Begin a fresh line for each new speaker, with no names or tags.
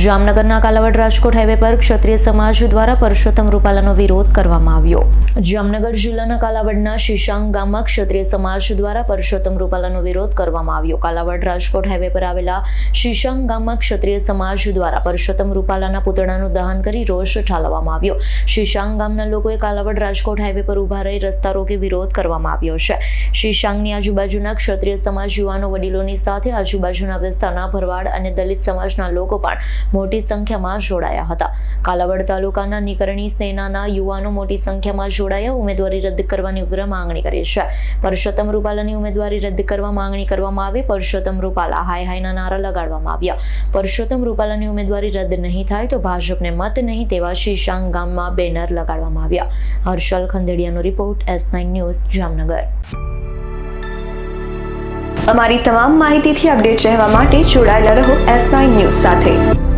જામનગરના કાલાવડ રાજકોટ હાઈવે પર ક્ષત્રિય સમાજ દ્વારા પરસોત્તમ રૂપાલાનો વિરોધ કરવામાં આવ્યો. જામનગર જિલ્લાના કાલાવડના શીશાંગ ગામમાં ક્ષત્રિય સમાજ દ્વારા પરસોત્તમ રૂપાલાનો વિરોધ કરવામાં આવ્યો. કાલાવડ રાજકોટ હાઈવે પર આવેલા શીશાંગ ગામમાં ક્ષત્રિય સમાજ દ્વારા પરસોત્તમ રૂપાલાના પુતળાનું દહન કરી રોષ ઠાલવવામાં આવ્યો. શીશાંગ ગામના લોકોએ કાલાવડ રાજકોટ હાઈવે પર ઊભા રહી રસ્તા રોકી વિરોધ કરવામાં આવ્યો છે. શીશાંગની આજુબાજુના ક્ષત્રિય સમાજ યુવાનો વડીલોની સાથે આજુબાજુના વિસ્તારના ભરવાડ અને દલિત સમાજના લોકો પણ મોટી સંખ્યામાં જોડાયા હતા. કાલાવડ તાલુકાના નિકરણી સેનાના યુવાનો મોટી સંખ્યામાં જોડાયા. ઉમેદવારી રદ કરવાની ઉગ્ર માંગણી કરી છે. પરસોત્તમ રૂપાલાની ઉમેદવારી રદ કરવા માંગણી કરવામાં આવી. પરસોત્તમ રૂપાલા હાય હાયના નારા લગાડવામાં આવ્યા. પરસોત્તમ રૂપાલાની ઉમેદવારી રદ નહીં થાય તો ભાજપને મત નહીં તેવા શીશાંગ ગામમાં બેનર લગાડવામાં આવ્યા. Harshal ખંદેડિયાનો report S nine news, Jamnagar.
અમારી તમામ માહિતીથી અપડેટ રહેવા માટે જોડાયેલા રહો એસ નાઇન ન્યૂઝ સાથે.